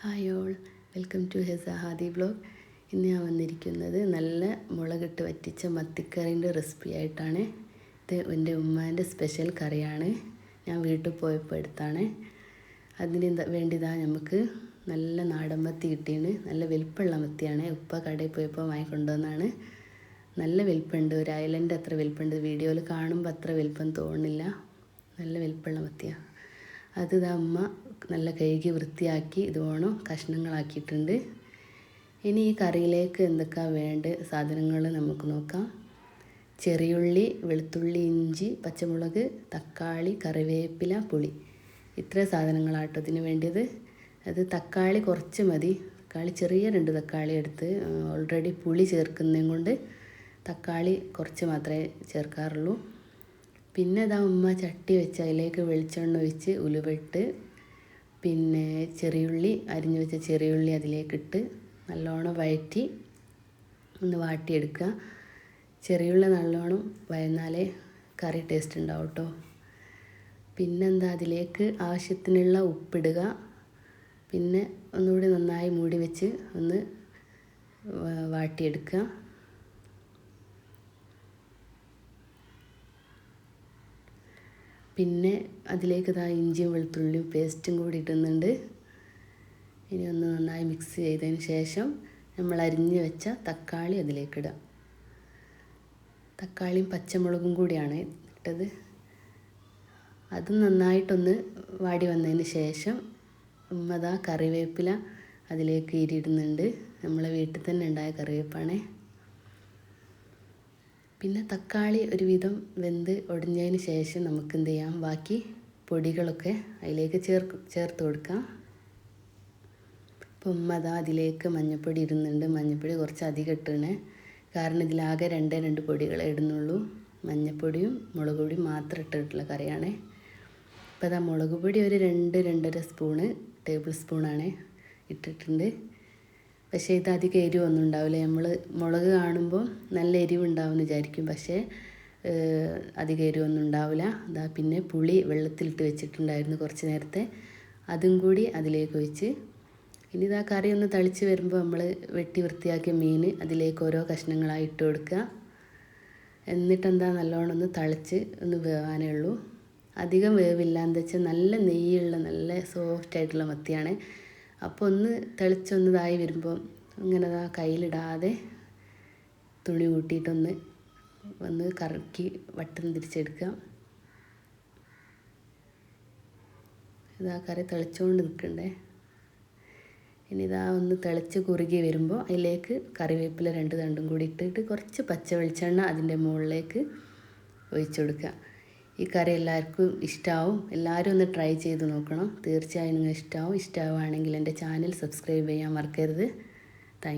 Hi all. Welcome to Hesa Ahadi blog. ഇന്ന് ഞാൻ വന്നിരിക്കുന്നത് നല്ല മുളകിട്ട് വറ്റിച്ച മത്തിക്കറിന്റെ റെസിപ്പി ആയിട്ടാണ്. ഇത് എന്റെ ഉമ്മാന്റെ സ്പെഷ്യൽ കറിയാണ്. ഞാൻ വീട്ടിൽ പോയപ്പോൾ എടുത്താണ്. അതിന് വേണ്ടിതാ നമുക്ക് നല്ല നാടൻ മത്തി കിട്ടിയാണ് നല്ല വലിപ്പമുള്ള മത്തിയാണ്. ഉപ്പ കടയിൽ പോയപ്പോൾ വാങ്ങിക്കൊണ്ടുവന്നാണ്. നല്ല വലിപ്പമുണ്ട്. ഒരു ഐലൻഡ് അത്ര വലിപ്പമുണ്ട്. വീഡിയോയിൽ കാണുമ്പോൾ അത്ര വലിപ്പം തോന്നുന്നില്ല. നല്ല വലിപ്പമുള്ള മത്തിയാണ്. അത് അമ്മ നല്ല കഴുകി വൃത്തിയാക്കി ഇതുവേണം കഷ്ണങ്ങളാക്കിയിട്ടുണ്ട്. ഇനി ഈ കറിയിലേക്ക് എന്തൊക്കെയാണ് വേണ്ട സാധനങ്ങൾ നമുക്ക് നോക്കാം. ചെറിയുള്ളി വെളുത്തുള്ളി ഇഞ്ചി പച്ചമുളക് തക്കാളി കറിവേപ്പില പുളി. ഇത്ര സാധനങ്ങളാട്ടോ ഇതിന് വേണ്ടിയത്. അത് തക്കാളി കുറച്ച് മതി. തക്കാളി ചെറിയ രണ്ട് തക്കാളി എടുത്ത് ഓൾറെഡി പുളി ചേർക്കുന്നതും കൊണ്ട് തക്കാളി കുറച്ച് മാത്രമേ ചേർക്കാറുള്ളൂ. പിന്നെ അതാ ഉമ്മ ചട്ടി വെച്ച് അതിലേക്ക് വെളിച്ചെണ്ണ ഒഴിച്ച് ഉലുവിട്ട് പിന്നെ ചെറിയുള്ളി അരിഞ്ഞു വെച്ച ചെറിയുള്ളി അതിലേക്കിട്ട് നല്ലോണം വഴറ്റി ഒന്ന് വാട്ടിയെടുക്കുക. ചെറിയുള്ളി നല്ലോണം വയന്നാലേ കറി ടേസ്റ്റ് ഉണ്ടാവും കേട്ടോ പിന്നെന്താ അതിലേക്ക് ആവശ്യത്തിനുള്ള ഉപ്പിടുക. പിന്നെ ഒന്നുകൂടി നന്നായി മൂടി വെച്ച് ഒന്ന് വാട്ടിയെടുക്കുക. പിന്നെ അതിലേക്ക് ഇതാ ഇഞ്ചിയും വെളുത്തുള്ളിയും പേസ്റ്റും കൂടി ഇടുന്നുണ്ട്. ഇനി ഒന്ന് നന്നായി മിക്സ് ചെയ്തതിന് ശേഷം നമ്മൾ അരിഞ്ഞ് വെച്ച തക്കാളി അതിലേക്ക് തക്കാളിയും പച്ചമുളകും കൂടിയാണ് ഇട്ടത്. അത് നന്നായിട്ടൊന്ന് വാടി വന്നതിന് ശേഷം ഉമ്മതാ കറിവേപ്പില അതിലേക്ക് ഇരിടുന്നുണ്ട് നമ്മളെ വീട്ടിൽ തന്നെ ഉണ്ടായ കറിവേപ്പാണേ. പിന്നെ തക്കാളി ഒരുവിധം വെന്ത് ഒടിഞ്ഞതിന് ശേഷം നമുക്ക് എന്ത് ചെയ്യാം ബാക്കി പൊടികളൊക്കെ അതിലേക്ക് ചേർക്ക് ചേർത്ത് കൊടുക്കാം. ഇപ്പം അതാ അതിലേക്ക് മഞ്ഞൾപ്പൊടി ഇടുന്നുണ്ട്. മഞ്ഞൾപ്പൊടി കുറച്ച് അധികം ഇട്ടണേ. കാരണം ഇതിലാകെ രണ്ടേ രണ്ട് പൊടികളെ ഇടുന്നുള്ളൂ. മഞ്ഞൾപ്പൊടിയും മുളക് പൊടിയും മാത്രം ഇട്ടിട്ടുള്ള കറിയാണേ. അപ്പോൾ അതാ മുളക് പൊടി ഒരു രണ്ട് രണ്ടര സ്പൂണ് ടേബിൾ സ്പൂണാണ് ഇട്ടിട്ടുണ്ട്. പക്ഷേ ഇത് അധികം എരിവൊന്നും ഉണ്ടാവില്ല നമ്മൾ മുളക് കാണുമ്പോൾ നല്ല എരിവുണ്ടാവുമെന്ന് വിചാരിക്കും. പക്ഷേ അധികം എരിവൊന്നും ഉണ്ടാവില്ല. അതാ പിന്നെ പുളി വെള്ളത്തിലിട്ട് വെച്ചിട്ടുണ്ടായിരുന്നു കുറച്ച് നേരത്തെ. അതും കൂടി അതിലേക്ക് ഒഴിച്ച് ഇനി ഇതാ കറി ഒന്ന് തളിച്ച് വരുമ്പോൾ നമ്മൾ വെട്ടി വൃത്തിയാക്കിയ മീൻ അതിലേക്ക് ഓരോ കഷ്ണങ്ങളായി ഇട്ട് കൊടുക്കുക. എന്നിട്ട് എന്താ നല്ലോണം ഒന്ന് തളിച്ച് ഒന്ന് വേവാനേ ഉള്ളൂ. അധികം വേവില്ല. എന്താ വെച്ചാൽ നല്ല നെയ്യുള്ള നല്ല സോഫ്റ്റ് ആയിട്ടുള്ള മത്തിയാണ്. അപ്പോൾ ഒന്ന് തെളിച്ചൊന്നതായി വരുമ്പോൾ ഇങ്ങനെ ആ കയ്യിലിടാതെ തുണി കൂട്ടിയിട്ടൊന്ന് ഒന്ന് കറക്കി വട്ടം തിരിച്ചെടുക്കുക ഇതാ കറി തെളിച്ചുകൊണ്ട് നിൽക്കണ്ടേ ഇനി ഇതാ ഒന്ന് തിളച്ച് കുറുകി വരുമ്പോൾ അതിലേക്ക് കറിവേപ്പില രണ്ട് തണ്ടും കൂടി ഇട്ടിട്ട് കുറച്ച് പച്ച വെളിച്ചെണ്ണ അതിന്റെ മുകളിലേക്ക് ഒഴിച്ചു കൊടുക്കുക ഈ കറി എല്ലാവർക്കും ഇഷ്ടമാവും എല്ലാവരും ഒന്ന് ട്രൈ ചെയ്ത് നോക്കണം. തീർച്ചയായും നിങ്ങൾ ഇഷ്ടമാവും ഇഷ്ടമാവുകയാണെങ്കിൽ എന്റെ ചാനൽ സബ്സ്ക്രൈബ് ചെയ്യാൻ മറക്കരുത്.